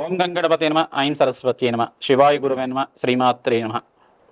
ఓం గంగణపతే నమ ఐం సరస్వతి నమ శివాయ గురువే నమ శ్రీమాత్రే నమ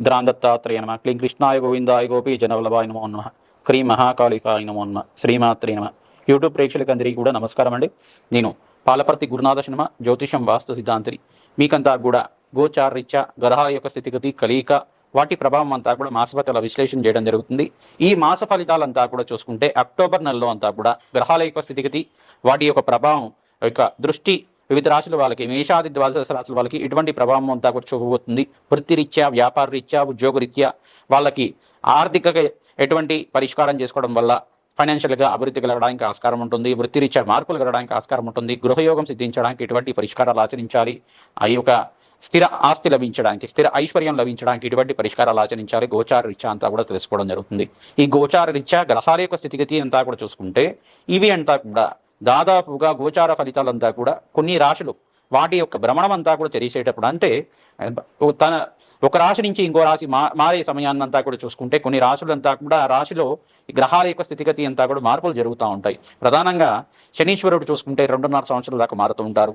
ద్రాందత్తాత్రేయ నమ క్లీం కృష్ణాయ గోవిందాయ గోపీ జనవల్లభాయ నమో నమ క్రీం మహాకాళికాయ నమో నమ శ్రీమాత్రే నమ. యూట్యూబ్ ప్రేక్షకులందరికీ కూడా నమస్కారం అండి. నేను పాలపర్తి గురునాథ శర్మ జ్యోతిషం వాస్తు సిద్ధాంతిని మీకంతా కూడా గోచారీత్యా గ్రహాల యొక్క స్థితిగతి కలియిక వాటి ప్రభావం అంతా కూడా మాసఫలితాల విశ్లేషణ చేయడం జరుగుతుంది. ఈ మాస ఫలితాలంతా కూడా చూసుకుంటే అక్టోబర్ నెలలో అంతా కూడా గ్రహాల యొక్క స్థితిగతి వాటి యొక్క ప్రభావం యొక్క దృష్టి వివిధ రాశుల వాళ్ళకి మేషాది ద్వాదశ రాశుల వాళ్ళకి ఎటువంటి ప్రభావం అంతా కూడా చూపబోతుంది. వృత్తిరీత్యా వ్యాపార రీత్యా ఉద్యోగ రీత్యా వాళ్ళకి ఆర్థిక ఎటువంటి పరిష్కారం చేసుకోవడం వల్ల ఫైనాన్షియల్గా అభివృద్ధి కలగడానికి ఆస్కారం ఉంటుంది. వృత్తిరీత్యా మార్పులు కలగడానికి ఆస్కారం ఉంటుంది. గృహయోగం సిద్ధించడానికి ఎటువంటి పరిష్కారాలు ఆచరించాలి. ఆ యొక్క స్థిర ఆస్తి లభించడానికి స్థిర ఐశ్వర్యం లభించడానికి ఇటువంటి పరిష్కారాలు ఆచరించాలి. గోచార రీత్యా అంతా కూడా తెలుసుకోవడం జరుగుతుంది. ఈ గోచార రీత్యా గ్రహాల యొక్క స్థితిగతి అంతా కూడా చూసుకుంటే ఇవి అంతా కూడా దాదాపుగా గోచార ఫలితాలంతా కూడా కొన్ని రాశులు వాటి యొక్క భ్రమణం అంతా కూడా తెలిసేటప్పుడు అంటే తన ఒక రాశి నుంచి ఇంకో రాశి మా మారే సమయాన్నంతా కూడా చూసుకుంటే కొన్ని రాశులంతా కూడా ఆ రాశిలో గ్రహాల యొక్క స్థితిగతి అంతా కూడా మార్పులు జరుగుతూ ఉంటాయి. ప్రధానంగా శనీశ్వరుడు చూసుకుంటే రెండున్నర సంవత్సరాల దాకా మారుతూ ఉంటారు.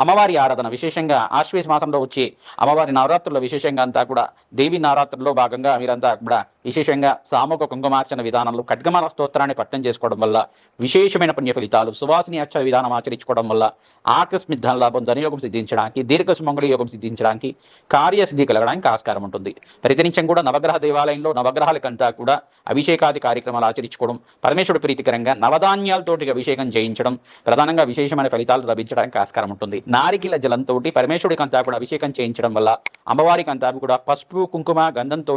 అమ్మవారి ఆరాధన విశేషంగా ఆశ్వేష మాసంలో వచ్చే అమ్మవారి నవరాత్రుల్లో విశేషంగా అంతా కూడా దేవి నవరాత్రుల్లో భాగంగా మీరంతా కూడా విశేషంగా సామూహిక కుంకుమార్చన విధానంలో ఖడ్గమాల స్తోత్రాన్ని పట్టణం చేసుకోవడం వల్ల విశేషమైన పుణ్య ఫలితాలు సువాసిని అక్షర విధానం ఆచరించుకోవడం వల్ల ఆకస్మిక ధనలాభం ధనయోగం సిద్ధించడానికి దీర్ఘ సుమంగళ యోగం సిద్ధించడానికి కార్యసిద్ధి కలగడానికి ఆస్కారం ఉంటుంది. ప్రతినిత్యం కూడా నవగ్రహ దేవాలయంలో నవగ్రహాలకంతా కూడా అభిషేకాది కార్యక్రమాలు ఆచరించుకోవడం పరమేశ్వరుడు ప్రీతికరంగా నవధాన్యాలతోటి అభిషేకం చేయించడం ప్రధానంగా విశేషమైన ఫలితాలు లభించడానికి ఆస్కారం ఉంటుంది. నారికిల జలంతో పరమేశ్వరుడికి అంతా కూడా అభిషేకం చేయించడం వల్ల అమ్మవారికి అంతా కూడా పసుపు కుంకుమ గంధంతో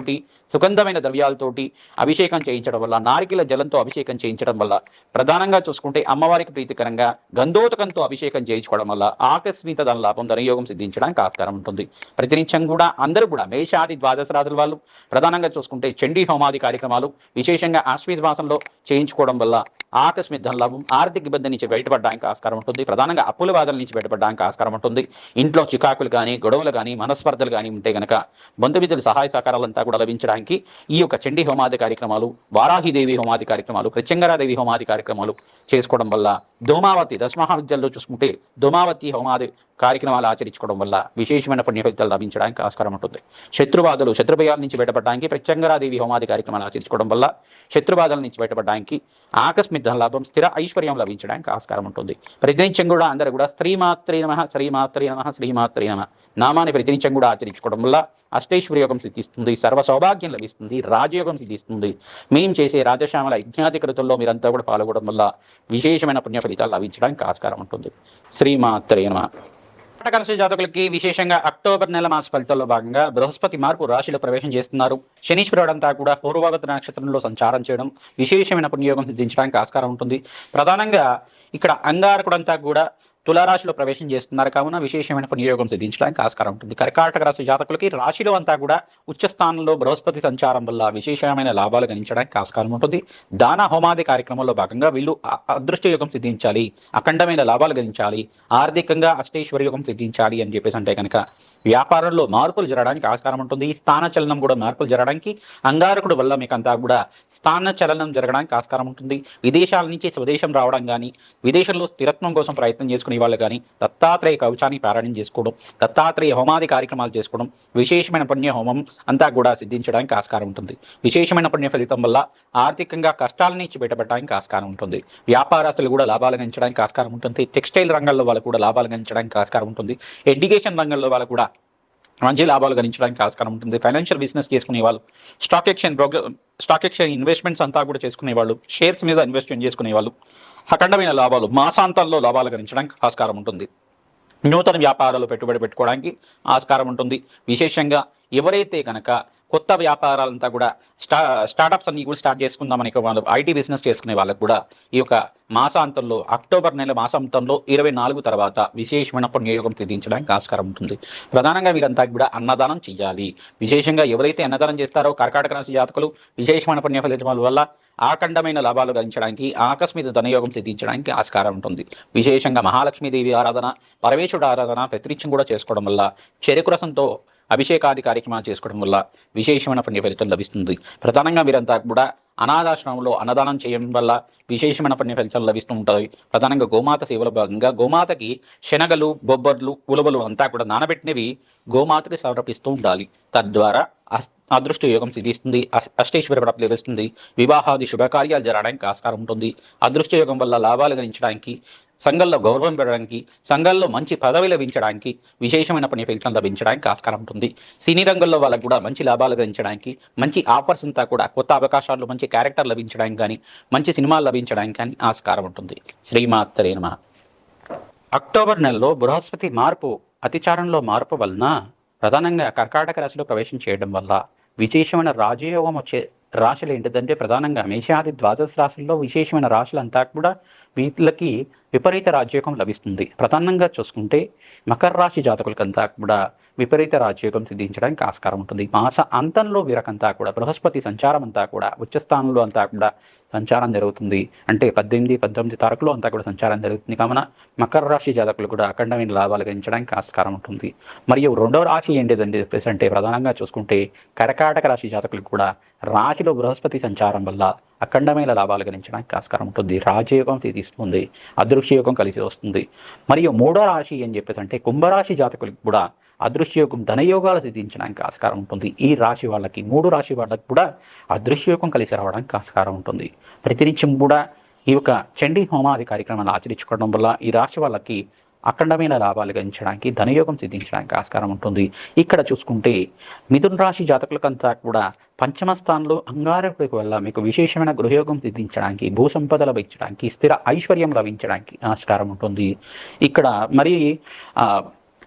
సుగంధమైన ద్రవ్యాలతోటి అభిషేకం చేయించడం వల్ల నారికిల జలంతో అభిషేకం చేయించడం వల్ల ప్రధానంగా చూసుకుంటే అమ్మవారికి ప్రీతికరంగా గంధోతకంతో అభిషేకం చేయించుకోవడం వల్ల ఆకస్మిక ధన లాభం ధనయోగం సిద్ధించడానికి ఆస్కారం ఉంటుంది. ప్రతినిత్యం కూడా అందరూ కూడా మేషాది ద్వాదశ రాజుల వాళ్ళు ప్రధానంగా చూసుకుంటే చండీ హోమాది కార్యక్రమాలు విశేషంగా ఆశ్వీత మాసంలో చేయించుకోవడం వల్ల ఆకస్మిక ధన లాభం ఆర్థిక ఇబ్బంది నుంచి బయటపడడానికి ఆస్కారం ఉంటుంది. ప్రధానంగా అప్పుల బాధల నుంచి బయటపడడానికి ఆస్కారం ఉంటుంది. ఇంట్లో చికాకులు కానీ గొడవలు కానీ మనస్పర్ధలు కానీ ఉంటే గనక బంధుమిత్రుల సహాయ సహకారాలంతా కూడా లభించడానికి ఈ యొక్క చండీ హోమాది కార్యక్రమాలు వారాహిదేవి హోమాది కార్యక్రమాలు ప్రత్యంగరాదేవి హోమాది కార్యక్రమాలు చేసుకోవడం వల్ల దోమావతి దశమహావిద్యల్లో చూసుకుంటే దోమావతి హోమాది కార్యక్రమాలు ఆచరించుకోవడం వల్ల విశేషమైన పుణ్య ఫలితాలు లభించడానికి ఆస్కారం ఉంటుంది. శత్రుబాధలు శత్రుభయాల నుంచి బయటపడడానికి ప్రత్యంగరాదేవి హోమాది కార్యక్రమాలు ఆచరించుకోవడం వల్ల శత్రుబాధల నుంచి బయటపడడానికి ఆకస్మిక లాభం స్థిర ఐశ్వర్యం లభించడానికి ఆస్కారం ఉంటుంది. ప్రతినిత్యం కూడా అందరూ కూడా స్త్రీమాత్రే నమ శ్రీమాత్రే నమ శ్రీమాత్రే నమ నామాన్ని ప్రతినిత్యం కూడా ఆచరించుకోవడం వల్ల అష్టైశ్వర్య యోగం సిద్ధిస్తుంది సర్వ సౌభాగ్యం లభిస్తుంది రాజయోగం సిద్ధిస్తుంది. మేము చేసే రాజశ్యామల యజ్ఞాధికృతుల్లో మీరంతా కూడా పాల్గొనడం వల్ల విశేషమైన పుణ్య ఫలితాలు లభించడానికి ఆస్కారం ఉంటుంది. శ్రీమాత్రేనమ నమ జాతకులకి విశేషంగా అక్టోబర్ నెల మాస ఫలితాల్లో భాగంగా బృహస్పతి మార్పు రాశిలో ప్రవేశం చేస్తున్నారు. శనీశ్వరుడు కూడా పూర్వభద్ర నక్షత్రంలో సంచారం చేయడం విశేషమైన పుణ్యయోగం సిద్ధించడానికి ఆస్కారం ఉంటుంది. ప్రధానంగా ఇక్కడ అంగారకుడంతా కూడా తులారాశిలో ప్రవేశం చేస్తున్నారు. కావున విశేషమైన వినియోగం సిద్ధించడానికి ఆస్కారం ఉంటుంది. కర్కాటక రాశి జాతకులకి రాశిలో అంతా కూడా ఉచ్చస్థానంలో బృహస్పతి సంచారం వల్ల విశేషమైన లాభాలు గణించడానికి ఆస్కారం ఉంటుంది. దాన హోమాది కార్యక్రమంలో భాగంగా వీళ్ళు అదృష్ట యోగం సిద్ధించాలి. అఖండమైన లాభాలు గణించాలి. ఆర్థికంగా అష్టేశ్వర యోగం సిద్ధించాలి అని చెప్పేసి అంటే కనుక వ్యాపారంలో మార్పులు జరగడానికి ఆస్కారం ఉంటుంది. స్థాన చలనం కూడా మార్పులు జరగడానికి అంగారకుడు వల్ల మీకు అంతా కూడా స్థాన చలనం జరగడానికి ఆస్కారం ఉంటుంది. విదేశాల నుంచి స్వదేశం రావడం కానీ విదేశంలో స్థిరత్వం కోసం ప్రయత్నం చేసుకునే వాళ్ళు కానీ దత్తాత్రేయ కవచాన్ని పారాయణం చేసుకోవడం దత్తాత్రేయ హోమాది కార్యక్రమాలు చేసుకోవడం విశేషమైన పుణ్య హోమం అంతా కూడా సిద్ధించడానికి ఆస్కారం ఉంటుంది. విశేషమైన పుణ్య ఫలితం వల్ల ఆర్థికంగా కష్టాల నుంచి బయటపడడానికి ఆస్కారం ఉంటుంది. వ్యాపారస్తులు కూడా లాభాలు గణించడానికి ఆస్కారం ఉంటుంది. టెక్స్టైల్ రంగంలో వాళ్ళు కూడా లాభాలు గంచడానికి ఆస్కారం ఉంటుంది. ఎడ్యుకేషన్ రంగంలో వాళ్ళు కూడా మంచి లాభాలు గణించడానికి ఆస్కారం ఉంటుంది. ఫైనాన్షియల్ బిజినెస్ చేసుకునే వాళ్ళు stock exchange broker stock exchange investments అంతా కూడా చేసుకునే వాళ్ళు షేర్స్ మీద ఇన్వెస్ట్మెంట్ చేసుకునే వాళ్ళు అఖండమైన లాభాలు మాసాంతంలో లాభాలు గణించడానికి ఆస్కారం ఉంటుంది. నూతన వ్యాపారాలు పెట్టుబడి పెట్టుకోవడానికి ఆస్కారం ఉంటుంది. విశేషంగా ఎవరైతే కనుక కొత్త వ్యాపారాలంతా కూడా స్టా స్టార్టప్స్ అన్ని కూడా స్టార్ట్ చేసుకుందామని వాళ్ళు ఐటీ బిజినెస్ చేసుకునే వాళ్ళకు కూడా ఈ యొక్క మాసాంతంలో అక్టోబర్ నెల మాసాంతంలో ఇరవై నాలుగు తర్వాత విశేషమైన పుణ్యయోగం సిద్ధించడానికి ఆస్కారం ఉంటుంది. ప్రధానంగా మీరంతా కూడా అన్నదానం చేయాలి విశేషంగా ఎవరైతే అన్నదానం చేస్తారో కర్కాటక రాశి జాతకులు విశేషమైన పుణ్య ఫలితాల వల్ల ఆఖండమైన లాభాలు గణించడానికి ఆకస్మిక ధనయోగం సిద్ధించడానికి ఆస్కారం ఉంటుంది. విశేషంగా మహాలక్ష్మీదేవి ఆరాధన పరమేశ్వరుడు ఆరాధన ప్రతినిత్యం కూడా చేసుకోవడం వల్ల చెరుకు రసంతో అభిషేకాది కార్యక్రమాలు చేసుకోవడం వల్ల విశేషమైన పుణ్య ఫలితం లభిస్తుంది. ప్రధానంగా మీరంతా కూడా అనాథాశ్రమంలో అన్నదానం చేయడం వల్ల విశేషమైన పుణ్య ఫలితాలు లభిస్తూ ఉంటాయి ప్రధానంగా గోమాత సేవల భాగంగా గోమాతకి శనగలు బొబ్బర్లు ఉలవలు అంతా కూడా నానబెట్టినవి గోమాతకి సమర్పిస్తూ ఉండాలి. తద్వారా అదృష్ట యోగం సిద్ధిస్తుంది. అష్- అష్టైశ్వర్య ప్రాప్తి లభిస్తుంది. వివాహాది శుభకార్యాలు జరగడానికి ఆస్కారం ఉంటుంది. అదృష్ట యోగం వల్ల లాభాలు గణించడానికి సంఘంలో గౌరవం పెరగడానికి సంఘంలో మంచి పదవి లభించడానికి విశేషమైన పని ఫలితం లభించడానికి ఆస్కారం ఉంటుంది. సినీ రంగంలో వాళ్ళకు కూడా మంచి లాభాలు గణించడానికి మంచి ఆఫర్స్ అంతా కూడా కొత్త అవకాశాలు మంచి క్యారెక్టర్ లభించడానికి కానీ మంచి సినిమాలు లభించడానికి కానీ ఆస్కారం ఉంటుంది. శ్రీమాత్తరేనమ అక్టోబర్ నెలలో బృహస్పతి మార్పు అతిచారంలో మార్పు వలన ప్రధానంగా కర్కాటక రాశిలో ప్రవేశం చేయడం వల్ల విశేషమైన రాజయోగం వచ్చే రాశులు ఏంటిదంటే ప్రధానంగా మేషాది ద్వాదశ రాశుల్లో విశేషమైన రాశులంతా కూడా వీళ్ళకి విపరీత రాజయోగం లభిస్తుంది. ప్రధానంగా చూసుకుంటే మకర రాశి జాతకులకంతా కూడా విపరీత రాజయోగం సిద్ధించడానికి ఆస్కారం ఉంటుంది. మాస అంతంలో వీరకంతా కూడా బృహస్పతి సంచారం అంతా కూడా ఉచ్చస్థానంలో అంతా కూడా సంచారం జరుగుతుంది. అంటే పద్దెనిమిది పద్దెనిమిది తారీఖులో అంతా కూడా సంచారం జరుగుతుంది. కావున మకర రాశి జాతకులు కూడా అఖండమైన లాభాలు గణించడానికి ఆస్కారం ఉంటుంది. మరియు రెండో రాశి ఏంటిదండి చెప్పేసి అంటే ప్రధానంగా చూసుకుంటే కర్కాటక రాశి జాతకులకు కూడా రాశిలో బృహస్పతి సంచారం వల్ల అఖండమైన లాభాలు గణించడానికి ఆస్కారం ఉంటుంది. రాజయోగం తీస్తుంది అదృశ్యయోగం కలిసి వస్తుంది. మరియు మూడో రాశి ఏం చెప్పేసి అంటే కుంభరాశి జాతకులకు కూడా అదృశ్యయోగం ధనయోగాలు సిద్ధించడానికి ఆస్కారం ఉంటుంది. ఈ రాశి వాళ్ళకి మూడు రాశి వాళ్ళకి కూడా అదృశ్యయోగం కలిసి రావడానికి ఆస్కారం ఉంటుంది. ప్రతినిత్యం కూడా ఈ యొక్క చండీ హోమాది కార్యక్రమాలు ఆచరించుకోవడం వల్ల ఈ రాశి వాళ్ళకి అఖండమైన లాభాలు గణించడానికి ధనయోగం సిద్ధించడానికి ఆస్కారం ఉంటుంది. ఇక్కడ చూసుకుంటే మిథున రాశి జాతకులకంతా కూడా పంచమ స్థానంలో అంగారకుడికి వల్ల మీకు విశేషమైన గృహయోగం సిద్ధించడానికి భూ సంపద లభించడానికి స్థిర ఐశ్వర్యం లభించడానికి ఆస్కారం ఉంటుంది. ఇక్కడ మరి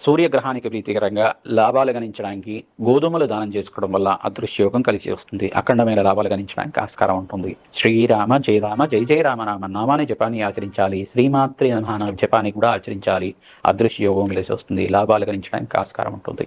సూర్యగ్రహానికి ప్రీతికరంగా లాభాలు గణించడానికి గోధుమలు దానం చేసుకోవడం వల్ల అదృశ్యయోగం కలిసి వస్తుంది. అఖండమైన లాభాలు గణించడానికి ఆస్కారం ఉంటుంది. శ్రీరామ జయరామ జయ జయ రామ నామాన్ని జపాన్ని ఆచరించాలి. శ్రీమాత్రి నమః జపాన్ని కూడా ఆచరించాలి. అదృశ్య యోగం కలిసి వస్తుంది. లాభాలు గణించడానికి ఆస్కారం ఉంటుంది.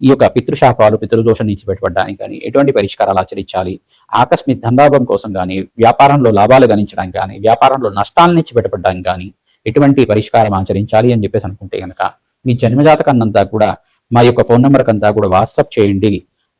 ఈ యొక్క పితృశాపాలు పితృదోషం నుంచి బయటపడడానికి కానీ ఎటువంటి పరిష్కారాలు ఆచరించాలి? ఆకస్మిక ధనలాభం కోసం కానీ వ్యాపారంలో లాభాలు గణించడానికి కానీ వ్యాపారంలో నష్టాల నుంచి బయటపడడానికి కానీ ఎటువంటి పరిష్కారం ఆచరించాలి అని చెప్పేసి అనుకుంటే కనుక మీ జన్మజాతకాన్నంతా కూడా మా యొక్క ఫోన్ నెంబర్ అంతా కూడా వాట్సాప్ చేయండి.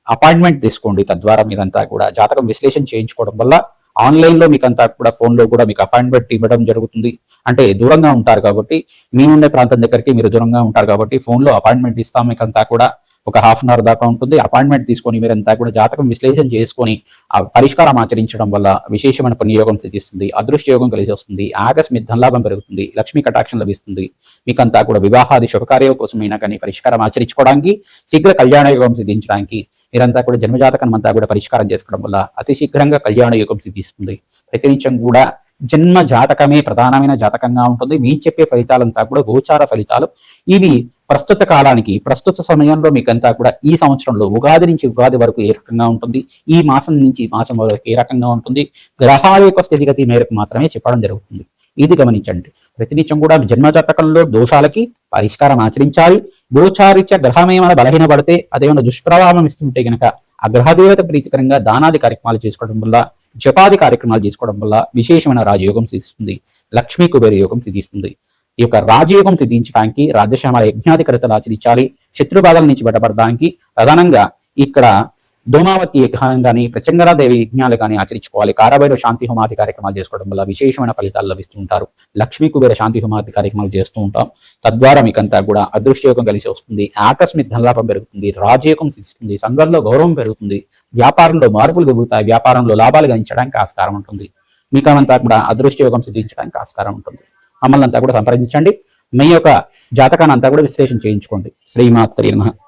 అపాయింట్మెంట్ తీసుకోండి. తద్వారా మీరంతా కూడా జాతకం విశ్లేషణ చేయించుకోవడం వల్ల ఆన్లైన్లో మీకు అంతా కూడా ఫోన్లో కూడా మీకు అపాయింట్మెంట్ ఇవ్వడం జరుగుతుంది. అంటే దూరంగా ఉంటారు కాబట్టి మీ ఉండే ప్రాంతం దగ్గరికి మీరు దూరంగా ఉంటారు కాబట్టి ఫోన్లో అపాయింట్మెంట్ ఇస్తాం మీకు అంతా కూడా. ఒక హాఫ్ అన్ అవర్ దాకా ఉంటుంది. అపాయింట్మెంట్ తీసుకొని మీరంతా కూడా జాతకం విశ్లేషణ చేసుకొని ఆ పరిష్కారం ఆచరించడం వల్ల విశేషమైన పుణ్యయోగం సిద్ధిస్తుంది. అదృష్ట యోగం కలిసి వస్తుంది. ఆకస్మిక ధనలాభం పెరుగుతుంది. లక్ష్మీ కటాక్షం లభిస్తుంది. మీకంతా కూడా వివాహాది శుభకార్యం కోసమైనా కానీ పరిష్కారం ఆచరించుకోవడానికి శీఘ్ర కళ్యాణ యోగం సిద్ధించడానికి మీరంతా కూడా జన్మజాతకం అంతా కూడా పరిష్కారం చేసుకోవడం వల్ల అతి శీఘ్రంగా కళ్యాణ యోగం సిద్ధిస్తుంది. ప్రతినిత్యం కూడా జన్మ జాతకమే ప్రధానమైన జాతకంగా ఉంటుంది. మీ చెప్పే ఫలితాలంతా కూడా గోచార ఫలితాలు. ఇవి ప్రస్తుత కాలానికి ప్రస్తుత సమయంలో మీకంతా కూడా ఈ సంవత్సరంలో ఉగాది నుంచి ఉగాది వరకు ఏ రకంగా ఉంటుంది? ఈ మాసం నుంచి మాసం వరకు ఏ రకంగా ఉంటుంది? గ్రహాల యొక్క స్థితిగతి మేరకు మాత్రమే చెప్పడం జరుగుతుంది. ఇది గమనించండి. ప్రతినిత్యం కూడా జన్మజాతకంలో జన్మ జాతకంలో దోషాలకి పరిష్కారం ఆచరించాలి. గోచారిత్య గ్రహం ఏమైనా బలహీనపడితే అదేమైనా దుష్ప్రభావం ఇస్తుంటే గనక ఆ గ్రహదేవత ప్రీతికరంగా దానాది కార్యక్రమాలు చేసుకోవడం వల్ల జపాది కార్యక్రమాలు చేసుకోవడం వల్ల విశేషమైన రాజయోగం సిద్ధిస్తుంది. లక్ష్మీ కుబేర యోగం సిద్ధిస్తుంది. ఈ యొక్క రాజయోగం సిద్ధించడానికి రాజశ్యామల యజ్ఞాధికరతలు ఆచరించాలి. శత్రుబాధల నుంచి బయటపడడానికి ప్రధానంగా ఇక్కడ దోమావతి యజ్ఞం కానీ ప్రచంగరాదేవి యజ్ఞాలు కానీ ఆచరించుకోవాలి. కారాబైరవ శాంతి హోమాది కార్యక్రమాలు చేసుకోవడం వల్ల విశేషమైన ఫలితాలు లభిస్తూ ఉంటారు. లక్ష్మీ కుబేర శాంతి హోమాది కార్యక్రమాలు చేస్తూ ఉంటాం. తద్వారా మీకంతా కూడా అదృష్టయోగం కలిసి వస్తుంది. ఆకస్మిక ధనలాభం పెరుగుతుంది. రాజయోగం సిద్ధిస్తుంది. సంఘంలో గౌరవం పెరుగుతుంది. వ్యాపారంలో మార్పులు కలుగుతాయి. వ్యాపారంలో లాభాలు గణించడానికి ఆస్కారం ఉంటుంది. మీకంతా కూడా అదృష్టయోగం సిద్ధించడానికి ఆస్కారం ఉంటుంది. మమ్మల్ని అంతా కూడా సంప్రదించండి. మీ యొక్క జాతకాన్ని అంతా కూడా విశ్లేషణ చేయించుకోండి. శ్రీమాత్రి నమః.